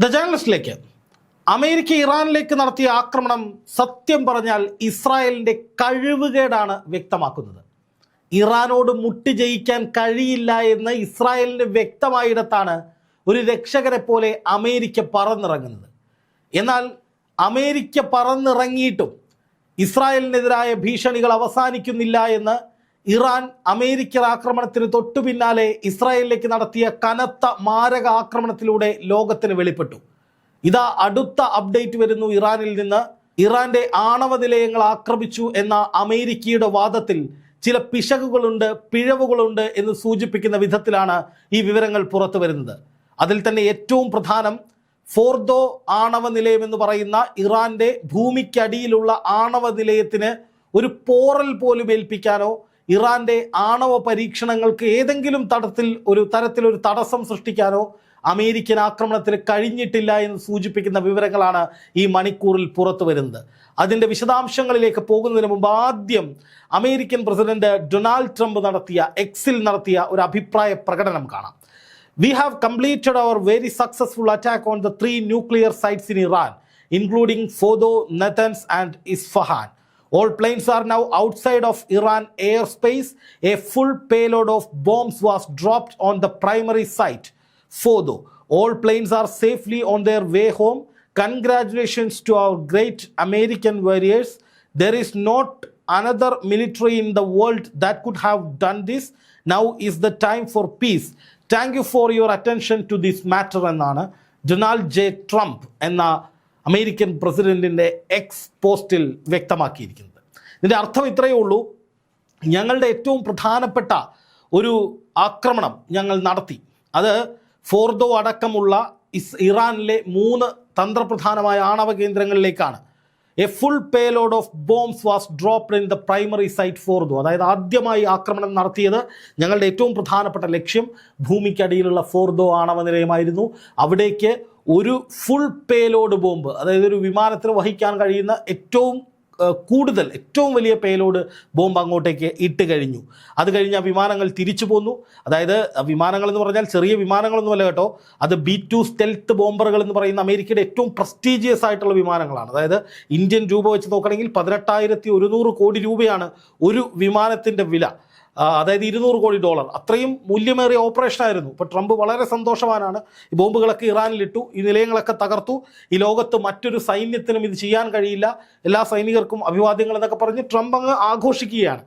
The ജേണലിസ്റ്റിലേക്ക് America ഇറാനിലേക്ക് നടത്തിയ ആക്രമണം സത്യം പറഞ്ഞാൽ ഇസ്രായേലിന്റെ കഴിവുകേടാണ് വ്യക്തമാക്കുന്നത്. ഇറാനോട് മുട്ടി ജയിക്കാൻ കഴിയില്ല എന്ന് ഇസ്രായേലിന് വ്യക്തമായിടത്താണ് ഒരു രക്ഷകരെ പോലെ അമേരിക്ക പറന്നിറങ്ങുന്നത്. എന്നാൽ അമേരിക്ക പറന്നിറങ്ങിയിട്ടും ഇസ്രായേലിനെതിരായ ഭീഷണികൾ അവസാനിക്കുന്നില്ല എന്ന് ഇറാൻ അമേരിക്കൻ ആക്രമണത്തിന് തൊട്ടു പിന്നാലെ ഇസ്രായേലിലേക്ക് നടത്തിയ കനത്ത മാരക ആക്രമണത്തിലൂടെ ലോകത്തിന് വെളിപ്പെട്ടു. ഇതാ അടുത്ത അപ്ഡേറ്റ് വരുന്നു ഇറാനിൽ നിന്ന്. ഇറാന്റെ ആണവ നിലയങ്ങൾ ആക്രമിച്ചു എന്ന അമേരിക്കയുടെ വാദത്തിൽ ചില പിശകുകളുണ്ട് പിഴവുകളുണ്ട് എന്ന് സൂചിപ്പിക്കുന്ന വിധത്തിലാണ് ഈ വിവരങ്ങൾ പുറത്തു വരുന്നത്. അതിൽ തന്നെ ഏറ്റവും പ്രധാനം ഫോർദോ ആണവ നിലയം എന്ന് പറയുന്ന ഇറാന്റെ ഭൂമിക്കടിയിലുള്ള ആണവ നിലയത്തിന് ഒരു പോറൽ പോലും ഏൽപ്പിക്കാനോ ഇറാന്റെ ആണവ പരീക്ഷണങ്ങൾക്ക് ഏതെങ്കിലും തടത്തിൽ ഒരു തരത്തിലൊരു തടസ്സം സൃഷ്ടിക്കാനോ അമേരിക്കൻ ആക്രമണത്തിന് കഴിഞ്ഞിട്ടില്ല എന്ന് സൂചിപ്പിക്കുന്ന വിവരങ്ങളാണ് ഈ മണിക്കൂറിൽ പുറത്തു വരുന്നത് അതിന്റെ വിശദാംശങ്ങളിലേക്ക് പോകുന്നതിന് മുമ്പ് ആദ്യം അമേരിക്കൻ പ്രസിഡന്റ് ഡൊണാൾഡ് ട്രംപ് നടത്തിയ എക്സിൽ നടത്തിയ ഒരു അഭിപ്രായ പ്രകടനം കാണാം we have completed our very successful attack on the three nuclear sites in Iran including Fordow Natanz and Isfahan. All planes are now outside of Iran airspace. A full payload of bombs was dropped on the primary site, Fordo. All planes are safely on their way home. Congratulations to our great American warriors. There is not another military in the world that could have done this. Now is the time for peace. Thank you for your attention to this matter എന്നാണ് Donald J Trump എന്ന American പ്രസിഡന്റിന്റെ X പോസ്റ്റിൽ വ്യക്തമാക്കിയിരിക്കുന്നത്. ഇതിന്റെ അർത്ഥം ഇത്രയേ ഉള്ളൂ. ഞങ്ങളുടെ ഏറ്റവും പ്രധാനപ്പെട്ട ഒരു ആക്രമണം ഞങ്ങൾ നടത്തി. അത് ഫോർദോ അടക്കമുള്ള ഇസ് ഇറാനിലെ മൂന്ന് തന്ത്രപ്രധാനമായ ആണവ കേന്ദ്രങ്ങളിലേക്കാണ്. A full payload of bombs was dropped in the primary site Fordow അതായത് ആദ്യമായി ആക്രമണം നടത്തിയത് ഞങ്ങളുടെ ഏറ്റവും പ്രധാനപ്പെട്ട ലക്ഷ്യം ഭൂമിക്കടിയിലുള്ള ഫോർദോ ആണവ നിലയമായിരുന്നു. അവിടേക്ക് ഒരു ഫുൾ പേലോഡ് ബോംബ് അതായത് ഒരു വിമാനത്തിന് വഹിക്കാൻ കഴിയുന്ന ഏറ്റവും കൂടുതൽ ഏറ്റവും വലിയ പേലോഡ് ബോംബ് അങ്ങോട്ടേക്ക് ഇട്ട് കഴിഞ്ഞു. അത് കഴിഞ്ഞ് ആ വിമാനങ്ങൾ തിരിച്ചു പോന്നു. അതായത് വിമാനങ്ങൾ എന്ന് പറഞ്ഞാൽ ചെറിയ വിമാനങ്ങളൊന്നുമല്ല കേട്ടോ. അത് ബി ടു സ്റ്റെൽത്ത് ബോംബറുകൾ എന്ന് പറയുന്ന അമേരിക്കയുടെ ഏറ്റവും പ്രസ്റ്റീജിയസ് ആയിട്ടുള്ള വിമാനങ്ങളാണ്. അതായത് ഇന്ത്യൻ രൂപ വെച്ച് നോക്കണമെങ്കിൽ പതിനെട്ടായിരത്തി ഒരുന്നൂറ് കോടി രൂപയാണ് ഒരു വിമാനത്തിന്റെ വില. അതായത് ഇരുന്നൂറ് കോടി ഡോളർ. അത്രയും മൂല്യമേറിയ ഓപ്പറേഷൻ ആയിരുന്നു. ഇപ്പോൾ ട്രംപ് വളരെ സന്തോഷവാനാണ്. ഈ ബോംബുകളൊക്കെ ഇറാനിലിട്ടു ഈ നിലയങ്ങളൊക്കെ തകർത്തു. ഈ ലോകത്ത് മറ്റൊരു സൈന്യത്തിനും ഇത് ചെയ്യാൻ കഴിയില്ല. എല്ലാ സൈനികർക്കും അഭിവാദ്യങ്ങൾ എന്നൊക്കെ പറഞ്ഞ് ട്രംപ് അങ്ങ് ആഘോഷിക്കുകയാണ്.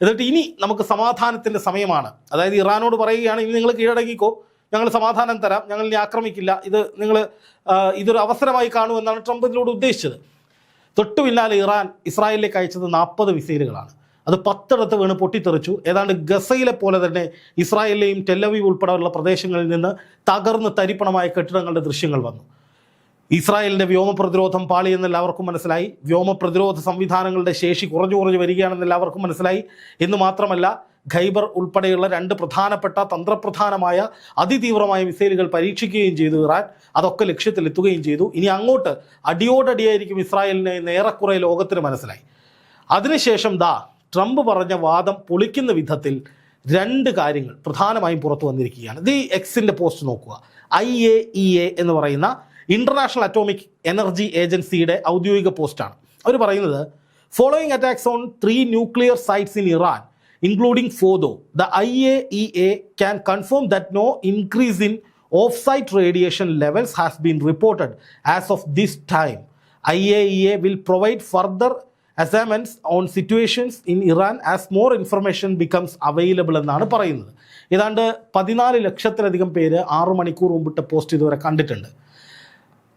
എന്നിട്ട് ഇനി നമുക്ക് സമാധാനത്തിന്റെ സമയമാണ്. അതായത് ഇറാനോട് പറയുകയാണ് ഇനി നിങ്ങൾ കീഴടങ്ങിക്കോ. ഞങ്ങൾ സമാധാനം തരാം. ഞങ്ങൾ ഇനി ആക്രമിക്കില്ല. ഇത് നിങ്ങൾ ഇതൊരു അവസരമായി കാണൂ എന്നാണ് ട്രംപ് ഇതിലൂടെ ഉദ്ദേശിച്ചത്. തൊട്ടു പിന്നാലെ ഇറാൻ ഇസ്രായേലിലേക്ക് അയച്ചത് നാൽപ്പത് മിസൈലുകളാണ്. അത് പത്തിടത്ത് വീണ് പൊട്ടിത്തെറിച്ചു. ഏതാണ്ട് ഗസയിലെ പോലെ തന്നെ ഇസ്രായേലിലെയും ടെല്ലവീവ് ഉൾപ്പെടെയുള്ള പ്രദേശങ്ങളിൽ നിന്ന് തകർന്ന് തരിപ്പണമായ കെട്ടിടങ്ങളുടെ ദൃശ്യങ്ങൾ വന്നു. ഇസ്രായേലിന്റെ വ്യോമ പ്രതിരോധം പാളിയെന്ന് എല്ലാവർക്കും മനസ്സിലായി. വ്യോമ പ്രതിരോധ സംവിധാനങ്ങളുടെ ശേഷി കുറഞ്ഞു കുറഞ്ഞു വരികയാണെന്ന് എല്ലാവർക്കും മനസ്സിലായി. എന്ന് മാത്രമല്ല ഖൈബർ ഉൾപ്പെടെയുള്ള രണ്ട് പ്രധാനപ്പെട്ട തന്ത്രപ്രധാനമായ അതിതീവ്രമായ മിസൈലുകൾ പരീക്ഷിക്കുകയും ചെയ്തു ഇറാൻ. അതൊക്കെ ലക്ഷ്യത്തിലെത്തുകയും ചെയ്തു. ഇനി അങ്ങോട്ട് അടിയോടടിയായിരിക്കും ഇസ്രായേലിനെ നേരെക്കുറെ ലോകത്തിന് മനസ്സിലായി. അതിനുശേഷം ദാ ട്രംപ് പറഞ്ഞ വാദം പൊളിക്കുന്ന വിധത്തിൽ രണ്ട് കാര്യങ്ങൾ പ്രധാനമായും പുറത്തു വന്നിരിക്കുകയാണ്. ദി എക്സിന്റെ പോസ്റ്റ് നോക്കുക. ഐ എ ഇ എ എന്ന് പറയുന്ന ഇന്റർനാഷണൽ അറ്റോമിക് എനർജി ഏജൻസിയുടെ ഔദ്യോഗിക പോസ്റ്റാണ്. അവർ പറയുന്നത് following attacks on three nuclear sites in Iran including Fordow the I A E A can confirm that no increase in off site radiation levels has been reported as of this time I A E A will provide further assignments on situations in Iran as more information becomes available എന്നാണ് പറയുന്നത്. ഏതാണ്ട് പതിനാല് ലക്ഷത്തിലധികം പേര് ആറു മണിക്കൂർ മുമ്പിട്ട് post ഇതുവരെ കണ്ടിട്ടുണ്ട്.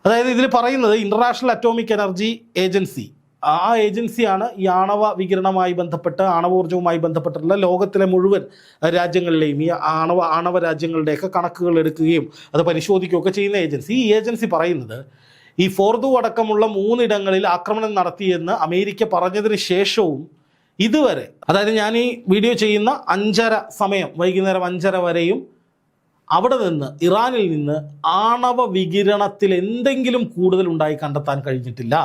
അതായത് ഇതിൽ പറയുന്നത് ഇന്റർനാഷണൽ അറ്റോമിക് എനർജി ഏജൻസി ആ ഏജൻസിയാണ് ഈ ആണവ വികിരണവുമായി ബന്ധപ്പെട്ട് ആണവോർജവുമായി ബന്ധപ്പെട്ടിട്ടുള്ള ലോകത്തിലെ മുഴുവൻ രാജ്യങ്ങളിലെയും ഈ ആണവ ആണവ രാജ്യങ്ങളുടെയൊക്കെ കണക്കുകൾ എടുക്കുകയും അത് പരിശോധിക്കുകയൊക്കെ ചെയ്യുന്ന ഏജൻസി ഈ ഏജൻസി പറയുന്നത് ഈ ഫോർദു അടക്കമുള്ള മൂന്നിടങ്ങളിൽ ആക്രമണം നടത്തിയെന്ന് അമേരിക്ക പറഞ്ഞതിന് ശേഷവും ഇതുവരെ അതായത് ഞാൻ ഈ വീഡിയോ ചെയ്യുന്ന അഞ്ചര സമയം വൈകുന്നേരം അഞ്ചര വരെയും അവിടെ നിന്ന് ഇറാനിൽ നിന്ന് ആണവ വികിരണത്തിൽ എന്തെങ്കിലും കൂടുതൽ ഉണ്ടായി കണ്ടെത്താൻ കഴിഞ്ഞിട്ടില്ല.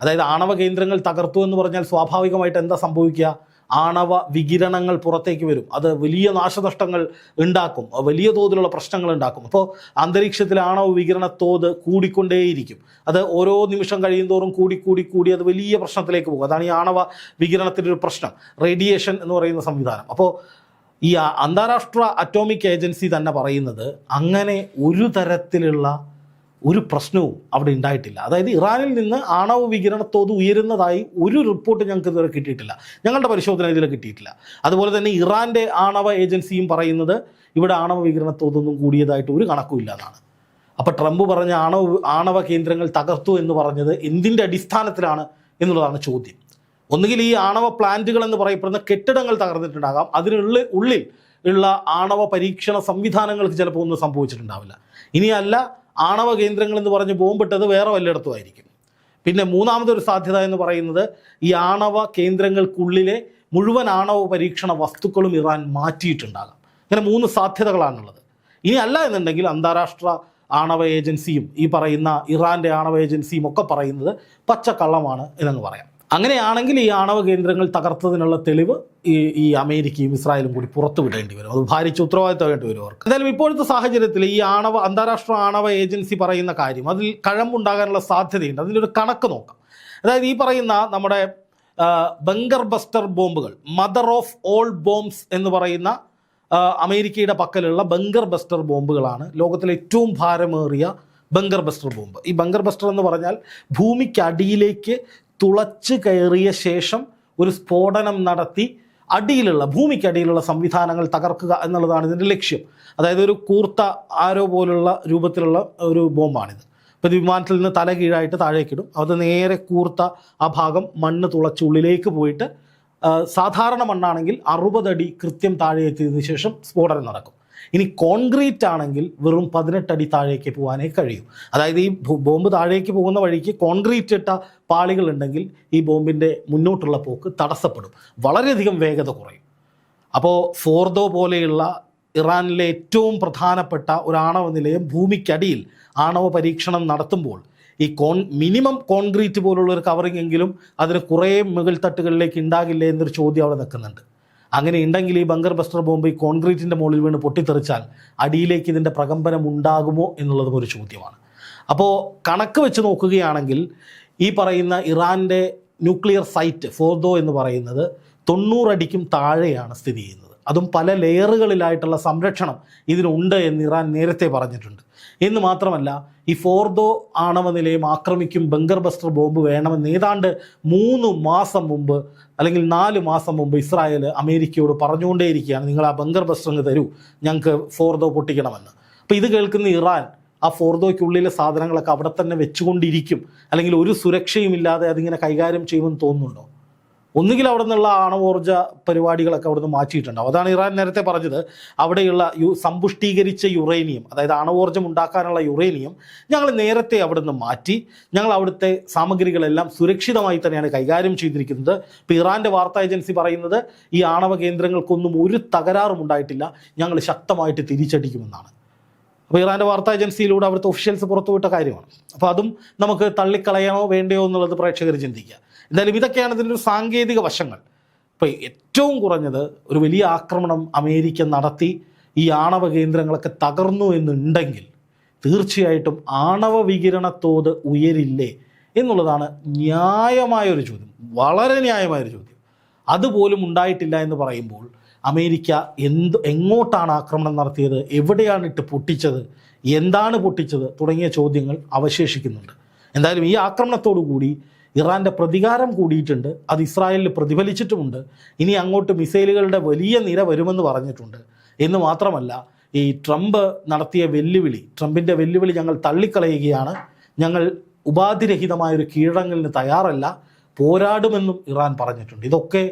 അതായത് ആണവ കേന്ദ്രങ്ങൾ തകർത്തു എന്ന് പറഞ്ഞാൽ സ്വാഭാവികമായിട്ട് എന്താ സംഭവിക്കുക? ആണവ വികിരണങ്ങൾ പുറത്തേക്ക് വരും. അത് വലിയ നാശനഷ്ടങ്ങൾ ഉണ്ടാക്കും. വലിയ തോതിലുള്ള പ്രശ്നങ്ങൾ ഉണ്ടാക്കും. അപ്പോൾ അന്തരീക്ഷത്തിലെ ആണവ വികിരണ തോത് കൂടിക്കൊണ്ടേയിരിക്കും. അത് ഓരോ നിമിഷം കഴിയുന്തോറും കൂടി കൂടി കൂടി അത് വലിയ പ്രശ്നത്തിലേക്ക് പോകും. അതാണ് ഈ ആണവ വികിരണത്തിന്റെ ഒരു പ്രശ്നം. റേഡിയേഷൻ എന്ന് പറയുന്ന സംവിധാനം. അപ്പോൾ ഈ അന്താരാഷ്ട്ര അറ്റോമിക് ഏജൻസി തന്നെ പറയുന്നത് അങ്ങനെ ഒരു തരത്തിലുള്ള ഒരു പ്രശ്നവും അവിടെ ഉണ്ടായിട്ടില്ല. അതായത് ഇറാനിൽ നിന്ന് ആണവ വികിരണ തോത് ഉയരുന്നതായി ഒരു റിപ്പോർട്ട് ഞങ്ങൾക്ക് ഇതുവരെ കിട്ടിയിട്ടില്ല. ഞങ്ങളുടെ പരിശോധന ഇതിൽ കിട്ടിയിട്ടില്ല. അതുപോലെ തന്നെ ഇറാന്റെ ആണവ ഏജൻസിയും പറയുന്നത് ഇവിടെ ആണവ വികിരണ തോതൊന്നും കൂടിയതായിട്ട് ഒരു കണക്കും ഇല്ലാതാണ്. അപ്പോൾ ട്രംപ് പറഞ്ഞ ആണവ ആണവ കേന്ദ്രങ്ങൾ തകർത്തു എന്ന് പറഞ്ഞത് എന്തിന്റെ അടിസ്ഥാനത്തിലാണ് എന്നുള്ളതാണ് ചോദ്യം. ഒന്നുകിൽ ഈ ആണവ പ്ലാന്റുകൾ എന്ന് പറയപ്പെടുന്ന കെട്ടിടങ്ങൾ തകർന്നിട്ടുണ്ടാകാം. അതിനുള്ള ഉള്ളിൽ ഉള്ള ആണവ പരീക്ഷണ സംവിധാനങ്ങൾക്ക് ചിലപ്പോൾ ഒന്നും സംഭവിച്ചിട്ടുണ്ടാവില്ല. ഇനിയല്ല ആണവ കേന്ദ്രങ്ങൾ എന്ന് പറഞ്ഞ് ബോംബിട്ടത് വേറെ വല്ലയിടത്തും ആയിരിക്കും പിന്നെ മൂന്നാമതൊരു സാധ്യത എന്ന് പറയുന്നത് ഈ ആണവ കേന്ദ്രങ്ങൾക്കുള്ളിലെ മുഴുവൻ ആണവ പരീക്ഷണ വസ്തുക്കളും ഇറാൻ മാറ്റിയിട്ടുണ്ടാകാം. ഇങ്ങനെ മൂന്ന് സാധ്യതകളാണുള്ളത്. ഇനി അല്ല എന്നുണ്ടെങ്കിൽ അന്താരാഷ്ട്ര ആണവ ഏജൻസിയും ഈ പറയുന്ന ഇറാന്റെ ആണവ ഏജൻസിയും ഒക്കെ പറയുന്നത് പച്ചക്കള്ളമാണ് എന്നങ്ങ് പറയാം. അങ്ങനെയാണെങ്കിൽ ഈ ആണവ കേന്ദ്രങ്ങൾ തകർത്തതിനുള്ള തെളിവ് ഈ ഈ അമേരിക്കയും ഇസ്രായേലും കൂടി പുറത്തു വിടേണ്ടി വരും. അത് ഭാരിച്ച ഉത്തരവാദിത്തമായിട്ട് വരും അവർക്ക്. എന്തായാലും ഇപ്പോഴത്തെ സാഹചര്യത്തിൽ ഈ ആണവ അന്താരാഷ്ട്ര ആണവ ഏജൻസി പറയുന്ന കാര്യം അതിൽ കഴമ്പുണ്ടാകാനുള്ള സാധ്യതയുണ്ട്. അതിലൊരു കണക്ക് നോക്കാം. അതായത് ഈ പറയുന്ന നമ്മുടെ ബങ്കർ ബസ്റ്റർ ബോംബുകൾ മദർ ഓഫ് ഓൾ ബോംബ്സ് എന്ന് പറയുന്ന അമേരിക്കയുടെ പക്കലുള്ള ബങ്കർ ബസ്റ്റർ ബോംബുകളാണ് ലോകത്തിലെ ഏറ്റവും ഭാരമേറിയ ബങ്കർ ബസ്റ്റർ ബോംബ്. ഈ ബങ്കർ ബസ്റ്റർ എന്ന് പറഞ്ഞാൽ ഭൂമിക്കടിയിലേക്ക് തുളച്ച് കയറിയ ശേഷം ഒരു സ്ഫോടനം നടത്തി അടിയിലുള്ള ഭൂമിക്കടിയിലുള്ള സംവിധാനങ്ങൾ തകർക്കുക എന്നുള്ളതാണ് ഇതിന്റെ ലക്ഷ്യം. അതായത് ഒരു കൂർത്ത ആരോ പോലുള്ള രൂപത്തിലുള്ള ഒരു ബോംബാണിത്. ഇപ്പോൾ ഇത് വിമാനത്തിൽ നിന്ന് തല കീഴായിട്ട് താഴേക്കിടും അത് നേരെ കൂർത്ത ആ ഭാഗം മണ്ണ് തുളച്ച് ഉള്ളിലേക്ക് പോയിട്ട് സാധാരണ മണ്ണാണെങ്കിൽ അറുപതടി കൃത്യം താഴെ എത്തിയതിനു ശേഷം സ്ഫോടനം നടക്കും. ഇനി കോൺക്രീറ്റ് ആണെങ്കിൽ വെറും പതിനെട്ടടി താഴേക്ക് പോകാനേ കഴിയൂ. അതായത് ഈ ബോംബ് താഴേക്ക് പോകുന്ന വഴിക്ക് കോൺക്രീറ്റ് ഇട്ട പാളികൾ ഉണ്ടെങ്കിൽ ഈ ബോംബിന്റെ മുന്നോട്ടുള്ള പോക്ക് തടസ്സപ്പെടും. വളരെയധികം വേഗത കുറയും. അപ്പോൾ ഫോർദോ പോലെയുള്ള ഇറാനിലെ ഏറ്റവും പ്രധാനപ്പെട്ട ഒരു ആണവ നിലയം ഭൂമിക്കടിയിൽ ആണവ പരീക്ഷണം നടത്തുമ്പോൾ ഈ കോൺ മിനിമം കോൺക്രീറ്റ് പോലുള്ള ഒരു കവറിംഗ് എങ്കിലും അതിന് കുറേ മുകൾ തട്ടുകളിലേക്ക് ഉണ്ടാകില്ലേ എന്നൊരു ചോദ്യം അവിടെ നിൽക്കുന്നുണ്ട്. അങ്ങനെ ഉണ്ടെങ്കിൽ ഈ ബങ്കർ ബസ്റ്റർ ബോംബ് ഈ കോൺക്രീറ്റിന്റെ മുകളിൽ വീണ് പൊട്ടിത്തെറിച്ചാൽ അടിയിലേക്ക് ഇതിന്റെ പ്രകമ്പനം ഉണ്ടാകുമോ എന്നുള്ളതും ഒരു ചോദ്യമാണ്. അപ്പോൾ കണക്ക് വെച്ച് നോക്കുകയാണെങ്കിൽ ഈ പറയുന്ന ഇറാന്റെ ന്യൂക്ലിയർ സൈറ്റ് ഫോർദോ എന്ന് പറയുന്നത് തൊണ്ണൂറടിക്കും താഴെയാണ് സ്ഥിതി ചെയ്യുന്നത്. അതും പല ലെയറുകളിലായിട്ടുള്ള സംരക്ഷണം ഇതിനുണ്ട് എന്ന് ഇറാൻ നേരത്തെ പറഞ്ഞിട്ടുണ്ട്. എന്ന് മാത്രമല്ല ഈ ഫോർദോ ആണവ നിലയം ആക്രമിക്കും ബങ്കർ ബസ്റ്റർ ബോംബ് വേണമെന്ന് ഏതാണ്ട് മൂന്ന് മാസം മുമ്പ് അല്ലെങ്കിൽ നാല് മാസം മുമ്പ് ഇസ്രായേൽ അമേരിക്കയോട് പറഞ്ഞുകൊണ്ടേയിരിക്കുകയാണ് നിങ്ങൾ ആ ബങ്കർ ബസ്റ്റർ അങ്ങ് തരൂ ഞങ്ങൾക്ക് ഫോർദോ പൊട്ടിക്കണമെന്ന്. അപ്പോൾ ഇത് കേൾക്കുന്ന ഇറാൻ ആ ഫോർദോയ്ക്കുള്ളിലെ സാധനങ്ങളൊക്കെ അവിടെ തന്നെ വെച്ചുകൊണ്ടിരിക്കും. അല്ലെങ്കിൽ ഒരു സുരക്ഷയും ഇല്ലാതെ അതിങ്ങനെ കൈകാര്യം ചെയ്യുമെന്ന് തോന്നുന്നുണ്ടോ? ഒന്നുകിൽ അവിടെ നിന്നുള്ള ആണവോർജ പരിപാടികളൊക്കെ അവിടെ നിന്ന് മാറ്റിയിട്ടുണ്ടാവും അതാണ് ഇറാൻ നേരത്തെ പറഞ്ഞത്. അവിടെയുള്ള യു സമ്പുഷ്ടീകരിച്ച യുറേനിയം അതായത് ആണവോർജം ഉണ്ടാക്കാനുള്ള യുറേനിയം ഞങ്ങൾ നേരത്തെ അവിടെ നിന്ന് മാറ്റി. ഞങ്ങൾ അവിടുത്തെ സാമഗ്രികളെല്ലാം സുരക്ഷിതമായി തന്നെയാണ് കൈകാര്യം ചെയ്തിരിക്കുന്നത്. ഇപ്പോൾ ഇറാന്റെ വാർത്താ ഏജൻസി പറയുന്നത് ഈ ആണവ കേന്ദ്രങ്ങൾക്കൊന്നും ഒരു തകരാറും ഉണ്ടായിട്ടില്ല. ഞങ്ങൾ ശക്തമായിട്ട് തിരിച്ചടിക്കുമെന്നാണ്. അപ്പോൾ ഇറാന്റെ വാർത്താ ഏജൻസിയിലൂടെ അവിടുത്തെ ഒഫീഷ്യൽസ് പുറത്തുവിട്ട കാര്യമാണ്. അപ്പോൾ അതും നമുക്ക് തള്ളിക്കളയണോ വേണ്ടയോ എന്നുള്ളത് പ്രേക്ഷകർ ചിന്തിക്കുക. എന്തായാലും ഇതൊക്കെയാണ് ഇതിന്റെ സാങ്കേതിക വശങ്ങൾ. ഇപ്പോൾ ഏറ്റവും കുറഞ്ഞത് ഒരു വലിയ ആക്രമണം അമേരിക്ക നടത്തി ഈ ആണവ കേന്ദ്രങ്ങളൊക്കെ തകർന്നു എന്നുണ്ടെങ്കിൽ തീർച്ചയായിട്ടും ആണവ വികിരണ തോത് ഉയരില്ലേ എന്നുള്ളതാണ് ന്യായമായൊരു ചോദ്യം. വളരെ ന്യായമായൊരു ചോദ്യം. അതുപോലും ഉണ്ടായിട്ടില്ല എന്ന് പറയുമ്പോൾ അമേരിക്ക എന്ത് എങ്ങോട്ടാണ് ആക്രമണം നടത്തിയത്? എവിടെയാണ് ഇട്ട് പൊട്ടിച്ചത്? എന്താണ് പൊട്ടിച്ചത്? തുടങ്ങിയ ചോദ്യങ്ങൾ അവശേഷിക്കുന്നുണ്ട്. എന്തായാലും ഈ ആക്രമണത്തോടു കൂടി ഇറാന്റെ പ്രതികാരം കൂടിയിട്ടുണ്ട് അത് ഇസ്രായേലിൽ പ്രതിഫലിച്ചിട്ടുമുണ്ട് ഇനി അങ്ങോട്ട് മിസൈലുകളുടെ വലിയ നിര വരുമെന്ന് പറഞ്ഞിട്ടുണ്ട്. എന്ന് മാത്രമല്ല ഈ ട്രംപ് നടത്തിയ വെല്ലുവിളി ട്രംപിന്റെ വെല്ലുവിളി ഞങ്ങൾ തള്ളിക്കളയുകയാണ്. ഞങ്ങൾ ഉപാധിരഹിതമായൊരു കീഴടങ്ങലിന് തയ്യാറല്ല പോരാടുമെന്നും ഇറാൻ പറഞ്ഞിട്ടുണ്ട്. ഇതൊക്കെ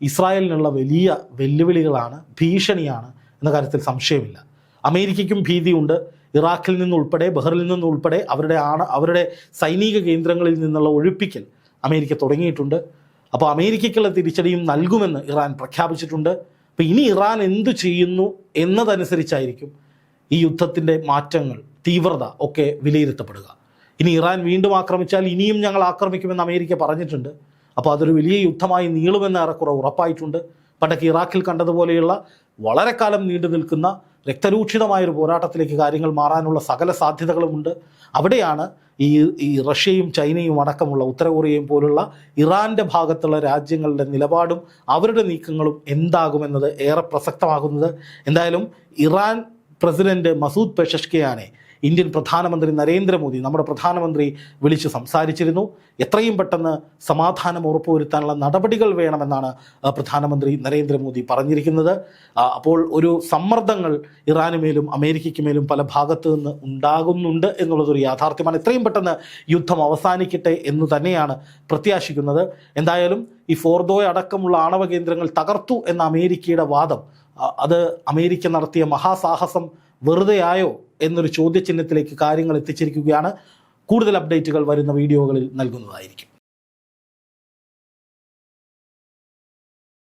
ഇസ്രായേലിനുള്ള വലിയ വെല്ലുവിളികളാണ് ഭീഷണിയാണ് എന്ന കാര്യത്തിൽ സംശയമില്ല. അമേരിക്കയ്ക്കും ഭീതിയുണ്ട് ഇറാഖിൽ നിന്നുൾപ്പെടെ ബഹ്റിൽ നിന്നുൾപ്പെടെ അവരുടെ ആണ് അവരുടെ സൈനിക കേന്ദ്രങ്ങളിൽ നിന്നുള്ള ഒഴിപ്പിക്കൽ അമേരിക്ക തുടങ്ങിയിട്ടുണ്ട്. അപ്പോൾ അമേരിക്കയ്ക്കുള്ള തിരിച്ചടിയും നൽകുമെന്ന് ഇറാൻ പ്രഖ്യാപിച്ചിട്ടുണ്ട്. അപ്പോൾ ഇനി ഇറാൻ എന്തു ചെയ്യുന്നു എന്നതനുസരിച്ചായിരിക്കും ഈ യുദ്ധത്തിന്റെ മാറ്റങ്ങൾ തീവ്രത ഒക്കെ വിലയിരുത്തപ്പെടുക. ഇനി ഇറാൻ വീണ്ടും ആക്രമിച്ചാൽ ഇനിയും ഞങ്ങൾ ആക്രമിക്കുമെന്ന് അമേരിക്ക പറഞ്ഞിട്ടുണ്ട്. അപ്പോൾ അതൊരു വലിയ യുദ്ധമായി നീളുമെന്ന് ഏറെക്കുറെ ഉറപ്പായിട്ടുണ്ട്. പണ്ടൊക്കെ ഇറാഖിൽ കണ്ടതുപോലെയുള്ള വളരെ കാലം നീണ്ടു നിൽക്കുന്ന രക്തരൂക്ഷിതമായൊരു പോരാട്ടത്തിലേക്ക് കാര്യങ്ങൾ മാറാനുള്ള സകല സാധ്യതകളുമുണ്ട്. അവിടെയാണ് ഈ ഈ റഷ്യയും ചൈനയും അടക്കമുള്ള ഉത്തര കൊറിയയും പോലുള്ള ഇറാന്റെ ഭാഗത്തുള്ള രാജ്യങ്ങളുടെ നിലപാടും അവരുടെ നീക്കങ്ങളും എന്താകുമെന്നത് ഏറെ പ്രസക്തമാകുന്നത്. എന്തായാലും ഇറാൻ പ്രസിഡന്റ് മസൂദ് പെഷഷ്കിയാനെ ഇന്ത്യൻ പ്രധാനമന്ത്രി നരേന്ദ്രമോദി നമ്മുടെ പ്രധാനമന്ത്രി വിളിച്ച് സംസാരിച്ചിരുന്നു. എത്രയും പെട്ടെന്ന് സമാധാനം ഉറപ്പുവരുത്താനുള്ള നടപടികൾ വേണമെന്നാണ് പ്രധാനമന്ത്രി നരേന്ദ്രമോദി പറഞ്ഞിരിക്കുന്നത്. അപ്പോൾ ഒരു സമ്മർദ്ദങ്ങൾ ഇറാനുമേലും അമേരിക്കയ്ക്ക് മേലും പല ഭാഗത്തു നിന്ന് ഉണ്ടാകുന്നുണ്ട് എന്നുള്ളതൊരു യാഥാർത്ഥ്യമാണ്. എത്രയും പെട്ടെന്ന് യുദ്ധം അവസാനിക്കട്ടെ എന്ന് തന്നെയാണ് പ്രത്യാശിക്കുന്നത്. എന്തായാലും ഈ ഫോർദോയ അടക്കമുള്ള ആണവ കേന്ദ്രങ്ങൾ തകർത്തു എന്ന അമേരിക്കയുടെ വാദം അത് അമേരിക്ക നടത്തിയ മഹാസാഹസം വെറുതെയായോ എന്നൊരു ചോദ്യചിഹ്നത്തിലേക്ക് കാര്യങ്ങൾ എത്തിച്ചിരിക്കുകയാണ്. കൂടുതൽ അപ്ഡേറ്റുകൾ വരുന്ന വീഡിയോകളിൽ നൽകുന്നതായിരിക്കും.